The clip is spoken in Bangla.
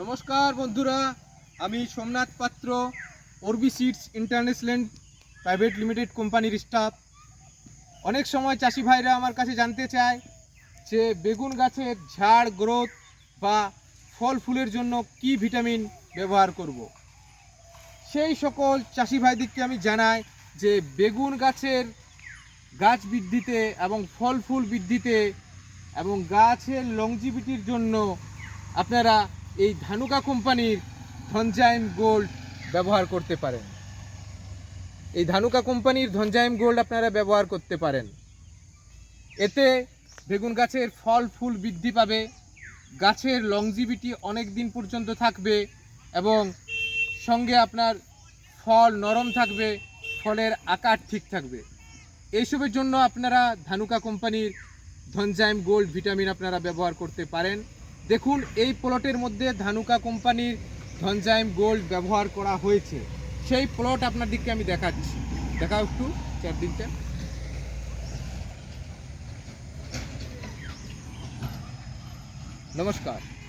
নমস্কার বন্ধুরা, আমি Somnath Patra, অরবি seeds international private limited কোম্পানির স্টাফ অনেক সময় চাষি ভাইরা আমার কাছে জানতে চায় যে বেগুন গাছের ঝাড়, গ্রোথ বা ফল ফুলের জন্য কি ভিটামিন ব্যবহার করব। সেই সকল চাষি ভাইদিককে আমি জানাই যে বেগুন গাছের গাছ বৃদ্ধিতে এবং ফল ফুল বৃদ্ধিতে এবং গাছের লংজিভিটির জন্য আপনারা এই ধানুকা কোম্পানির ধনজাইম গোল্ড ব্যবহার করতে পারেন। এই ধানুকা কোম্পানির ধনজাইম গোল্ড আপনারা ব্যবহার করতে পারেন। এতে বেগুন গাছের ফল, ফুল বৃদ্ধি পাবে, গাছের লংজিভিটি অনেক দিন পর্যন্ত থাকবে এবং সঙ্গে আপনার ফল নরম থাকবে, ফলের আকার ঠিক থাকবে। এইসবের জন্য আপনারা ধানুকা কোম্পানির ধনজাইম গোল্ড ভিটামিন আপনারা ব্যবহার করতে পারেন। দেখুন, এই প্লটের মধ্যে ধানুকা কোম্পানির ধনজাইম গোল্ড ব্যবহার করা হয়েছে। সেই প্লট আপনার দিককে আমি দেখাচ্ছি। দেখাও একটু, চারদিকটা। নমস্কার।